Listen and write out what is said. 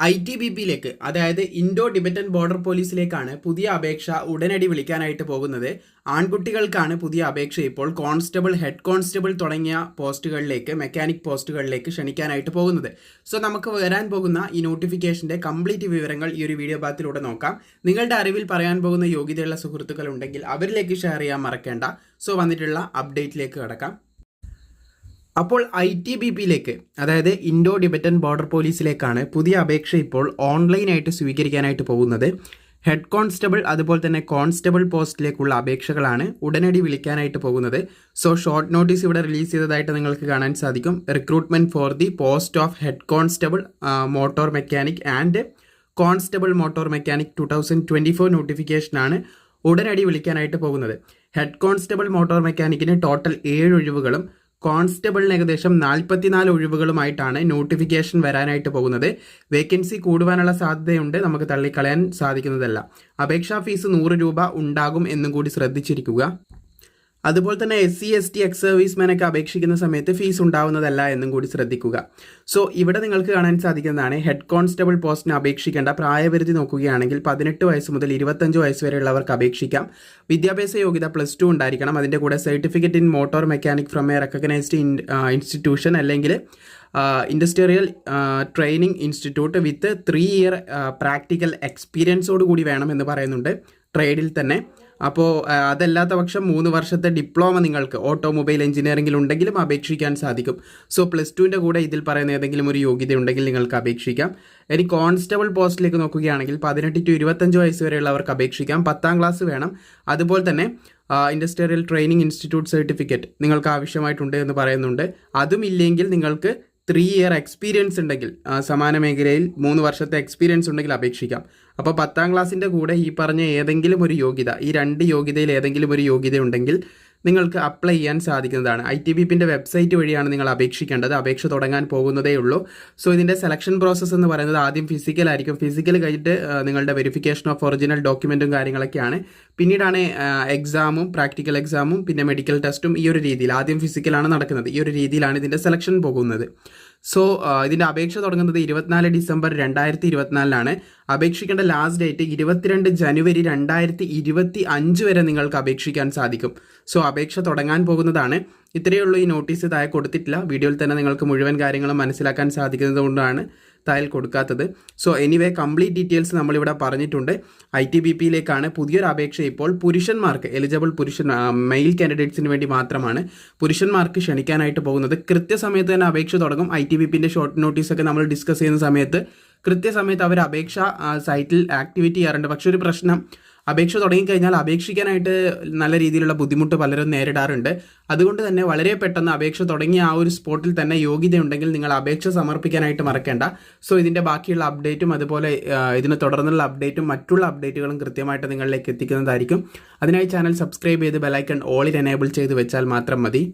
I T B പിയിലേക്ക് അതായത് Indo ഡിബറ്റന്റ് border പോലീസിലേക്കാണ് പുതിയ അപേക്ഷ ഉടനടി വിളിക്കാനായിട്ട് പോകുന്നത്. ആൺകുട്ടികൾക്കാണ് പുതിയ അപേക്ഷ ഇപ്പോൾ കോൺസ്റ്റബിൾ ഹെഡ് കോൺസ്റ്റബിൾ തുടങ്ങിയ പോസ്റ്റുകളിലേക്ക് മെക്കാനിക് പോസ്റ്റുകളിലേക്ക് ക്ഷണിക്കാനായിട്ട് പോകുന്നത്. സോ നമുക്ക് വരാൻ പോകുന്ന ഈ നോട്ടിഫിക്കേഷന്റെ കംപ്ലീറ്റ് വിവരങ്ങൾ ഈ ഒരു വീഡിയോ ഭാഗത്തിലൂടെ നോക്കാം. നിങ്ങളുടെ അറിവിൽ പറയാൻ പോകുന്ന യോഗ്യതയുള്ള സുഹൃത്തുക്കൾ ഉണ്ടെങ്കിൽ അവരിലേക്ക് ഷെയർ ചെയ്യാൻ മറക്കേണ്ട. സോ വന്നിട്ടുള്ള അപ്ഡേറ്റിലേക്ക് കിടക്കാം. അപ്പോൾ ഐ ടി ബി പിയിലേക്ക് അതായത് ഇൻഡോ ഡിബറ്റൻ ബോർഡർ പോലീസിലേക്കാണ് പുതിയ അപേക്ഷ ഇപ്പോൾ ഓൺലൈനായിട്ട് സ്വീകരിക്കാനായിട്ട് പോകുന്നത്. ഹെഡ് കോൺസ്റ്റബിൾ അതുപോലെ തന്നെ കോൺസ്റ്റബിൾ പോസ്റ്റിലേക്കുള്ള അപേക്ഷകളാണ് ഉടനടി വിളിക്കാനായിട്ട് പോകുന്നത്. സോ ഷോർട്ട് നോട്ടീസ് ഇവിടെ റിലീസ് ചെയ്തതായിട്ട് നിങ്ങൾക്ക് കാണാൻ സാധിക്കും. Recruitment for the post of head constable motor mechanic and constable motor mechanic two thousand twenty four നോട്ടിഫിക്കേഷനാണ് ഉടനടി വിളിക്കാനായിട്ട് പോകുന്നത്. ഹെഡ് കോൺസ്റ്റബിൾ മോട്ടോർ മെക്കാനിക്കിന് ടോട്ടൽ ഏഴ് ഒഴിവുകളും കോൺസ്റ്റബിളിന് ഏകദേശം നാൽപ്പത്തിനാല് ഒഴിവുകളുമായിട്ടാണ് നോട്ടിഫിക്കേഷൻ വരാനായിട്ട് പോകുന്നത്. വേക്കൻസി കൂടുവാനുള്ള സാധ്യതയുണ്ട്. നമുക്ക് തള്ളിക്കളയാൻ സാധിക്കുന്നതല്ല. അപേക്ഷാ ഫീസ് നൂറ് രൂപ ഉണ്ടാകും എന്നും കൂടി ശ്രദ്ധിച്ചിരിക്കുക. അതുപോലെ തന്നെ S C S T ex സർവീസ്മാനൊക്കെ അപേക്ഷിക്കുന്ന സമയത്ത് ഫീസ് ഉണ്ടാവുന്നതല്ല എന്നും കൂടി ശ്രദ്ധിക്കുക. സോ ഇവിടെ നിങ്ങൾക്ക് കാണാൻ സാധിക്കുന്നതാണ് ഹെഡ് കോൺസ്റ്റബിൾ പോസ്റ്റിന് അപേക്ഷിക്കേണ്ട പ്രായപരിധി നോക്കുകയാണെങ്കിൽ പതിനെട്ട് വയസ്സ് മുതൽ ഇരുപത്തഞ്ച് വയസ്സ് വരെയുള്ളവർക്ക് അപേക്ഷിക്കാം. വിദ്യാഭ്യാസ യോഗ്യത പ്ലസ് ടു ഉണ്ടായിരിക്കണം. അതിന്റെ കൂടെ certificate in motor mechanic from a recognised institution അല്ലെങ്കിൽ industrial training institute with three year practical എക്സ്പീരിയൻസോട് കൂടി എന്ന് പറയുന്നുണ്ട്. ട്രേഡിൽ തന്നെ. അപ്പോൾ അതല്ലാത്ത പക്ഷം മൂന്ന് വർഷത്തെ ഡിപ്ലോമ നിങ്ങൾക്ക് ഓട്ടോമൊബൈൽ എഞ്ചിനീയറിംഗിൽ ഉണ്ടെങ്കിലും അപേക്ഷിക്കാൻ സാധിക്കും. സോ പ്ലസ് ടുവിന്റെ കൂടെ ഇതിൽ പറയുന്ന ഏതെങ്കിലും ഒരു യോഗ്യത ഉണ്ടെങ്കിൽ നിങ്ങൾക്ക് അപേക്ഷിക്കാം. ഇനി കോൺസ്റ്റബിൾ പോസ്റ്റിലേക്ക് നോക്കുകയാണെങ്കിൽ പതിനെട്ട് ടു ഇരുപത്തഞ്ച് വയസ്സ് വരെയുള്ളവർക്ക് അപേക്ഷിക്കാം. പത്താം ക്ലാസ് വേണം. അതുപോലെ തന്നെ ഇൻഡസ്ട്രിയൽ ട്രെയിനിങ് ഇൻസ്റ്റിറ്റ്യൂട്ട് സർട്ടിഫിക്കറ്റ് നിങ്ങൾക്ക് ആവശ്യമായിട്ടുണ്ട് എന്ന് പറയുന്നുണ്ട്. അതും ഇല്ലെങ്കിൽ നിങ്ങൾക്ക് ത്രീ ഇയർ എക്സ്പീരിയൻസ് ഉണ്ടെങ്കിൽ സമാന മേഖലയിൽ മൂന്ന് വർഷത്തെ എക്സ്പീരിയൻസ് ഉണ്ടെങ്കിൽ അപേക്ഷിക്കാം. അപ്പോൾ പത്താം ക്ലാസ്സിന്റെ കൂടെ ഈ പറഞ്ഞ ഏതെങ്കിലും ഒരു യോഗ്യത ഈ രണ്ട് യോഗ്യതയിൽ ഏതെങ്കിലും ഒരു യോഗ്യത ഉണ്ടെങ്കിൽ നിങ്ങൾക്ക് അപ്ലൈ ചെയ്യാൻ സാധിക്കുന്നതാണ്. ഐ ടി ബി പിന്റെ വെബ്സൈറ്റ് വഴിയാണ് നിങ്ങൾ അപേക്ഷിക്കേണ്ടത്. അപേക്ഷ തുടങ്ങാൻ പോകുന്നതേ ഉള്ളൂ. സോ ഇതിന്റെ സെലക്ഷൻ പ്രോസസ്സ് എന്ന് പറയുന്നത് ആദ്യം ഫിസിക്കൽ ആയിരിക്കും. ഫിസിക്കൽ കഴിഞ്ഞിട്ട് നിങ്ങളുടെ വെരിഫിക്കേഷൻ ഓഫ് ഒറിജിനൽ ഡോക്യുമെന്റും കാര്യങ്ങളൊക്കെയാണ്. പിന്നീടാണ് എക്സാമും പ്രാക്ടിക്കൽ എക്സാമും പിന്നെ മെഡിക്കൽ ടെസ്റ്റും ഈ ഒരു രീതിയിൽ. ആദ്യം ഫിസിക്കലാണ് നടക്കുന്നത്. ഈ ഒരു രീതിയിലാണ് ഇതിന്റെ സെലക്ഷൻ പോകുന്നത്. സോ ഇതിന്റെ അപേക്ഷ തുടങ്ങുന്നത് ഇരുപത്തിനാല് ഡിസംബർ രണ്ടായിരത്തി ഇരുപത്തിനാലിലാണ് അപേക്ഷിക്കേണ്ട ലാസ്റ്റ് ഡേറ്റ് ഇരുപത്തിരണ്ട് ജനുവരി രണ്ടായിരത്തി ഇരുപത്തി അഞ്ച് വരെ നിങ്ങൾക്ക് അപേക്ഷിക്കാൻ സാധിക്കും. സോ അപേക്ഷ തുടങ്ങാൻ പോകുന്നതാണ്. ഇത്രയേ ഉള്ളൂ ഈ നോട്ടീസ് താഴെ കൊടുത്തിട്ടില്ല. വീഡിയോയിൽ തന്നെ നിങ്ങൾക്ക് മുഴുവൻ കാര്യങ്ങളും മനസ്സിലാക്കാൻ സാധിക്കുന്നത് കൊണ്ടാണ്. തായിൽ കൊടുക്കാത്തത്. സോ എനിവേ കംപ്ലീറ്റ് ഡീറ്റെയിൽസ് നമ്മളിവിടെ പറഞ്ഞിട്ടുണ്ട്. ഐ ടി ബി പിയിലേക്കാണ് പുതിയൊരു അപേക്ഷ ഇപ്പോൾ പുരുഷന്മാർക്ക് എലിജിബിൾ പുരുഷൻ മെയിൽ കാൻഡിഡേറ്റ്സിന് വേണ്ടി മാത്രമാണ് പുരുഷന്മാർക്ക് ക്ഷണിക്കാനായിട്ട് പോകുന്നത്. കൃത്യസമയത്ത് തന്നെ അപേക്ഷ തുടങ്ങും. ഐ ടി ബി പിന്റെ ഷോർട്ട് നോട്ടീസൊക്കെ നമ്മൾ ഡിസ്കസ് ചെയ്യുന്ന സമയത്ത് കൃത്യസമയത്ത് അവർ അപേക്ഷ സൈറ്റിൽ ആക്ടിവേറ്റ് ചെയ്യാറുണ്ട്. പക്ഷേ ഒരു പ്രശ്നം അപേക്ഷ തുടങ്ങിക്കഴിഞ്ഞാൽ അപേക്ഷിക്കാനായിട്ട് നല്ല രീതിയിലുള്ള ബുദ്ധിമുട്ട് പലരും നേരിടാറുണ്ട്. അതുകൊണ്ട് തന്നെ വളരെ പെട്ടെന്ന് അപേക്ഷ തുടങ്ങിയ ആ ഒരു സ്പോട്ടിൽ തന്നെ യോഗ്യതയുണ്ടെങ്കിൽ നിങ്ങൾ അപേക്ഷ സമർപ്പിക്കാനായിട്ട് മറക്കേണ്ട. സോ ഇതിന്റെ ബാക്കിയുള്ള അപ്ഡേറ്റും അതുപോലെ ഇതിനെ തുടർന്നുള്ള അപ്ഡേറ്റും മറ്റുള്ള അപ്ഡേറ്റുകളും കൃത്യമായിട്ട് നിങ്ങളിലേക്ക് എത്തിക്കുന്നതായിരിക്കും. അതിനായി ചാനൽ സബ്സ്ക്രൈബ് ചെയ്ത് ബെലൈക്കൺ ഓളിൽ എനേബിൾ ചെയ്ത് വെച്ചാൽ മാത്രം മതി.